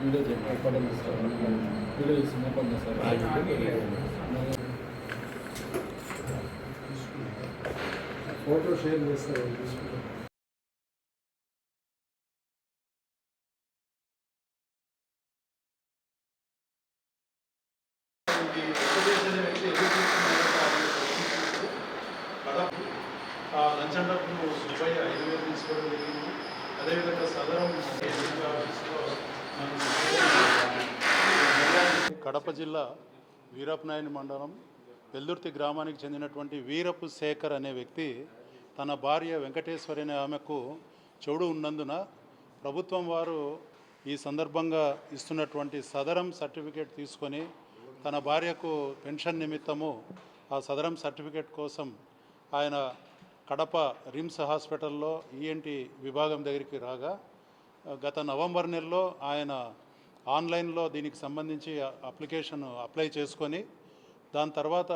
Video చేయండి. పడండి sir video చేస్తున్నా పడండి సార్ ఫోటో షేర్ చేస్తారు లంచండప్పుడు సుబ్బయ్య ఐదు వేలు తీసుకోవడం జరిగింది. అదేవిధంగా సదరం కడప జిల్లా వీరపనాయని మండలం వెల్దుర్తి గ్రామానికి చెందినటువంటి వీరపు శేఖర్ అనే వ్యక్తి తన భార్య వెంకటేశ్వరి అనే ఆమెకు చెడు ఉన్నందున ప్రభుత్వం వారు ఈ సందర్భంగా ఇస్తున్నటువంటి సదరం సర్టిఫికేట్ తీసుకొని తన భార్యకు పెన్షన్ నిమిత్తము ఆ సదరం సర్టిఫికేట్ కోసం ఆయన కడప రిమ్స్ హాస్పిటల్లో ఈఎన్టీ విభాగం దగ్గరికి రాగా గత నవంబర్ నెలలో ఆయన ఆన్లైన్లో దీనికి సంబంధించి అప్లికేషన్ అప్లై చేసుకొని దాని తర్వాత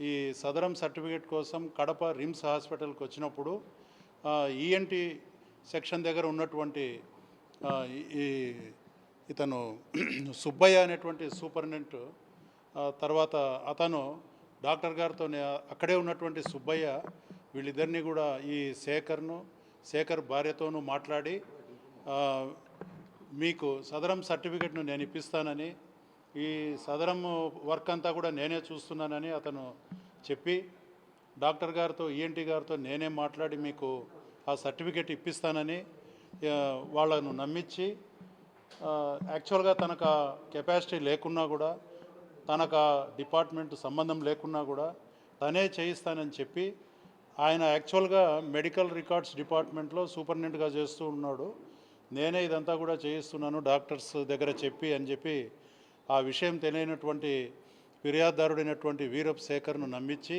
ఈ సదరం సర్టిఫికేట్ కోసం కడప రిమ్స్ హాస్పిటల్కి వచ్చినప్పుడు ఈఎన్టీ సెక్షన్ దగ్గర ఉన్నటువంటి ఈ- ఇతను సుబ్బయ్య అనేటువంటి సూపరింటెండెంట్ తర్వాత అతను డాక్టర్ గారితో అక్కడే ఉన్నటువంటి సుబ్బయ్య వీళ్ళిద్దరినీ కూడా ఈ శేఖర్ను శేఖర్ భార్యతోనూ మాట్లాడి మీకు సదరం సర్టిఫికెట్ను నేను ఇప్పిస్తానని ఈ సదరం వర్క్ అంతా కూడా నేనే చూస్తున్నానని అతను చెప్పి డాక్టర్ గారితో ఈఎన్టీ గారితో నేనే మాట్లాడి మీకు ఆ సర్టిఫికెట్ ఇప్పిస్తానని వాళ్ళను నమ్మించి యాక్చువల్గా తనకు ఆ కెపాసిటీ లేకున్నా కూడా తనకు డిపార్ట్మెంట్ సంబంధం లేకున్నా కూడా తనే చేయిస్తానని చెప్పి ఆయన యాక్చువల్గా మెడికల్ రికార్డ్స్ డిపార్ట్మెంట్లో సూపరింటెండెంట్గా చేస్తూ ఉన్నాడు. నేనే ఇదంతా కూడా చేయిస్తున్నాను డాక్టర్స్ దగ్గర చెప్పి అని చెప్పి ఆ విషయం తెలియనటువంటి ఫిర్యాదుదారుడైనటువంటి వీరప్ శేఖర్ను నమ్మించి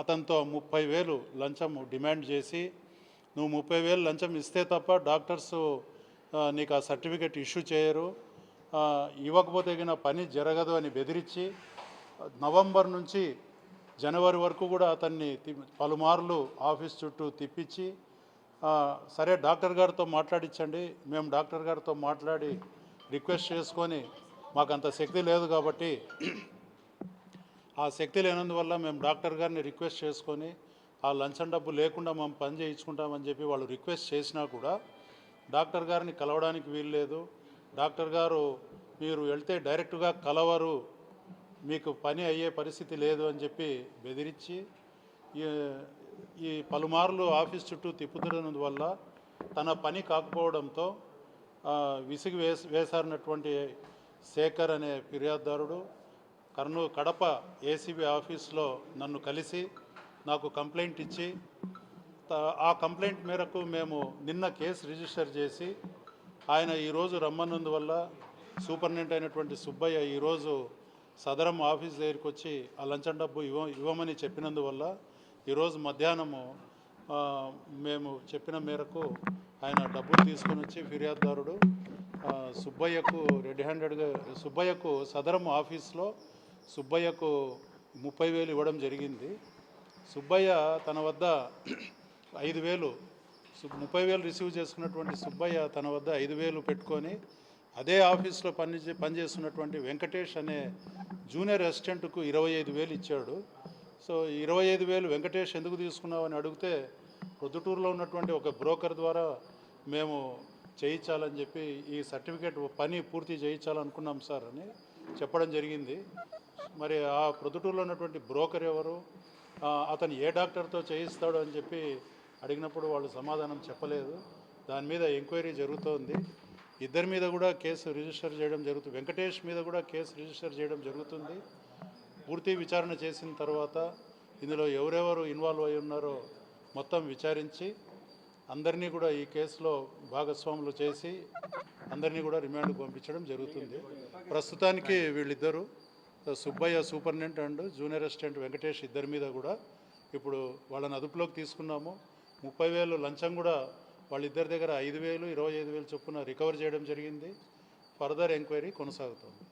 అతనితో ముప్పై వేలు లంచం డిమాండ్ చేసి నువ్వు ముప్పై వేలు లంచం ఇస్తే తప్ప డాక్టర్స్ నీకు ఆ సర్టిఫికెట్ ఇష్యూ చేయరు. ఇవ్వకపోతే గిన పని జరగదు అని బెదిరించి నవంబర్ నుంచి జనవరి వరకు కూడా అతన్ని తి- పలుమార్లు ఆఫీస్ చుట్టూ తిప్పించి సరే డాక్టర్ గారితో మాట్లాడించండి మేము డాక్టర్ గారితో మాట్లాడి రిక్వెస్ట్ చేసుకొని మాకు అంత శక్తి లేదు కాబట్టి ఆ శక్తి లేనందువల్ల మేము డాక్టర్ గారిని రిక్వెస్ట్ చేసుకొని ఆ లంచం డబ్బు లేకుండా మేము పని చేయించుకుంటామని చెప్పి వాళ్ళు రిక్వెస్ట్ చేసినా కూడా డాక్టర్ గారిని కలవడానికి వీల్లేదు డాక్టర్ గారు మీరు వెళ్తే డైరెక్ట్గా కలవరు. మీకు పని అయ్యే పరిస్థితి లేదు అని చెప్పి బెదిరించి ఈ- పలుమార్లు ఆఫీస్ చుట్టూ తిప్పుతున్నందువల్ల తన పని కాకపోవడంతో విసిగి వేసి వేసారినటువంటి శేఖర్ అనే ఫిర్యాదుదారుడు కర్నూ కడప ఏసీబీ ఆఫీస్లో నన్ను కలిసి నాకు కంప్లైంట్ ఇచ్చి ఆ కంప్లైంట్ మేరకు మేము నిన్న కేసు రిజిస్టర్ చేసి ఆయన ఈరోజు రమ్మన్నందువల్ల సూపరింటెండెంట్ అయినటువంటి సుబ్బయ్య ఈరోజు సదరం ఆఫీస్ దగ్గరికి వచ్చి ఆ లంచం డబ్బు ఇవ్వ ఇవ్వమని చెప్పినందువల్ల ఈరోజు మధ్యాహ్నము మేము చెప్పిన మేరకు ఆయన డబ్బులు తీసుకొని వచ్చి ఫిర్యాదుదారుడు సుబ్బయ్యకు రెడ్ హ్యాండెడ్గా సుబ్బయ్యకు సదరం ఆఫీస్లో సుబ్బయ్యకు ముప్పై వేలు ఇవ్వడం జరిగింది. సుబ్బయ్య తన వద్ద ఐదు వేలు ముప్పై వేలు రిసీవ్ చేసుకున్నటువంటి సుబ్బయ్య తన వద్ద ఐదు వేలు పెట్టుకొని అదే ఆఫీస్లో పని చే- పనిచేస్తున్నటువంటి వెంకటేష్ అనే జూనియర్ అసిస్టెంట్కు ఇరవై ఐదు వేలు ఇచ్చాడు. సో ఇరవై ఐదు వేలు వెంకటేష్ ఎందుకు తీసుకున్నావు అని అడిగితే ప్రొద్దుటూరులో ఉన్నటువంటి ఒక బ్రోకర్ ద్వారా మేము చేయించాలని చెప్పి ఈ సర్టిఫికేట్ పని పూర్తి చేయించాలనుకున్నాం సార్ అని చెప్పడం జరిగింది. మరి ఆ ప్రొద్దుటూరులో ఉన్నటువంటి బ్రోకర్ ఎవరు? అతను ఏ డాక్టర్తో చేయిస్తాడు అని చెప్పి అడిగినప్పుడు వాళ్ళు సమాధానం చెప్పలేదు. దాని మీద ఎంక్వైరీ జరుగుతోంది. ఇద్దరి మీద కూడా కేసు రిజిస్టర్ చేయడం జరుగుతుంది వెంకటేష్ మీద కూడా కేసు రిజిస్టర్ చేయడం జరుగుతుంది. పూర్తి విచారణ చేసిన తర్వాత ఇందులో ఎవరెవరు ఇన్వాల్వ్ అయి ఉన్నారో మొత్తం విచారించి అందరినీ కూడా ఈ కేసులో భాగస్వాములు చేసి అందరినీ కూడా రిమాండ్కు పంపించడం జరుగుతుంది. ప్రస్తుతానికి వీళ్ళిద్దరూ Subbaiah superintendent and junior assistant Venkatesh ఇద్దరి మీద కూడా ఇప్పుడు వాళ్ళని అదుపులోకి తీసుకున్నాము. ముప్పై వేలు లంచం కూడా వాళ్ళిద్దరి దగ్గర ఐదు వేలు ఇరవై ఐదు వేలు చొప్పున రికవర్ చేయడం జరిగింది. ఫర్దర్ ఎంక్వైరీ కొనసాగుతుంది.